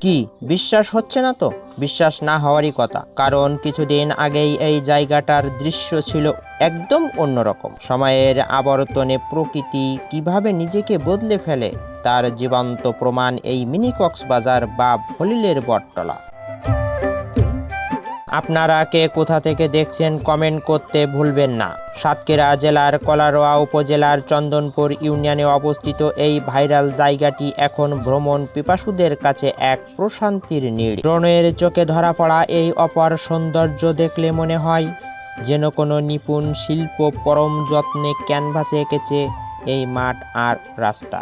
কি? বিশ্বাস হচ্ছে না তো? বিশ্বাস না হওয়ারই কথা। কারণ কিছুদিন আগেই এই জায়গাটার দৃশ্য ছিল একদম অন্যরকম। সময়ের আবর্তনে প্রকৃতি কীভাবে নিজেকে বদলে ফেলে, তার জীবন্ত প্রমাণ এই মিনি কক্সবাজার বা ভলিলের বটতলা। আপনারা কে কোথা থেকে দেখছেন কমেন্ট করতে ভুলবেন না। সাতক্ষীরা জেলার কলারোয়া উপজেলার চন্দনপুর ইউনিয়নে অবস্থিত এই ভাইরাল জায়গাটি এখন ভ্রমণ পিপাসুদের কাছে এক প্রশান্তির নীড়। ড্রোনের চোখে ধরা পড়া এই অপার সৌন্দর্য দেখলে মনে হয় যেন কোনো নিপুণ শিল্প পরম যত্নে ক্যানভাসে এঁকেছে এই মাঠ আর রাস্তা।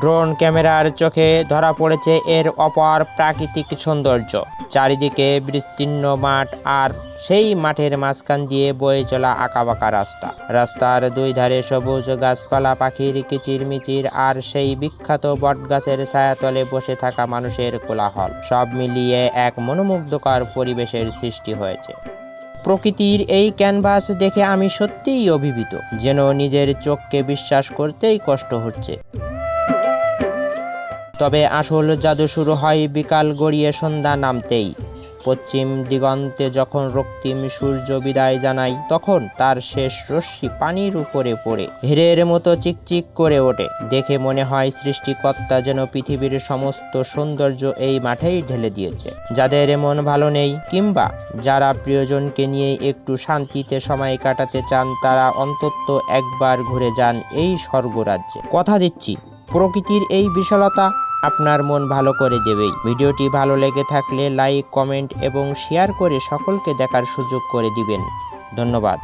ড্রোন ক্যামেরার চোখে ধরা পড়েছে এর অপার প্রাকৃতিক সৌন্দর্য। চারিদিকে বিস্তীর্ণ মাঠ আর সেই মাঠের মাঝখান দিয়ে বয়ে চলা আঁকাবাঁকা রাস্তা। রাস্তার দুই ধারে সবুজ গাছপালা, পাখির কিচিরমিচির আর সেই বিখ্যাত বটগাছের ছায়াতলে বসে থাকা মানুষের কোলাহল। সব মিলিয়ে এক মনোমুগ্ধকর পরিবেশের সৃষ্টি হয়েছে। প্রকৃতির এই ক্যানভাস দেখে আমি সত্যিই অভিভূত, যেন নিজের চোখকে বিশ্বাস করতেই কষ্ট হচ্ছে। তবে আসল জাদু শুরু হয় বিকাল গড়িয়ে সন্ধ্যা নামতেই। পশ্চিম দিগন্তে যখন রক্তিম সূর্য বিদায় জানায়, তখন তার শেষ রশ্মি পানির উপরে পড়ে। হীরের মতো চিকচিক করে ওঠে। দেখে মনে হয় সৃষ্টিকর্তা যেন পৃথিবীর সমস্ত সৌন্দর্য এই মাঠেই ঢেলে দিয়েছে। যাদের মন ভালো নেই, কিংবা যারা প্রিয়জনকে নিয়ে একটু শান্তিতে সময় কাটাতে চান, তারা অন্তত একবার ঘুরে যান এই স্বর্গরাজ্যে। কথা দিচ্ছি, প্রকৃতির এই বিশালতা আপনার মন ভালো করে দেবেই ভিডিওটি ভালো লেগে থাকলে লাইক, কমেন্ট এবং শেয়ার করে সকলকে দেখার সুযোগ করে দিবেন। ধন্যবাদ।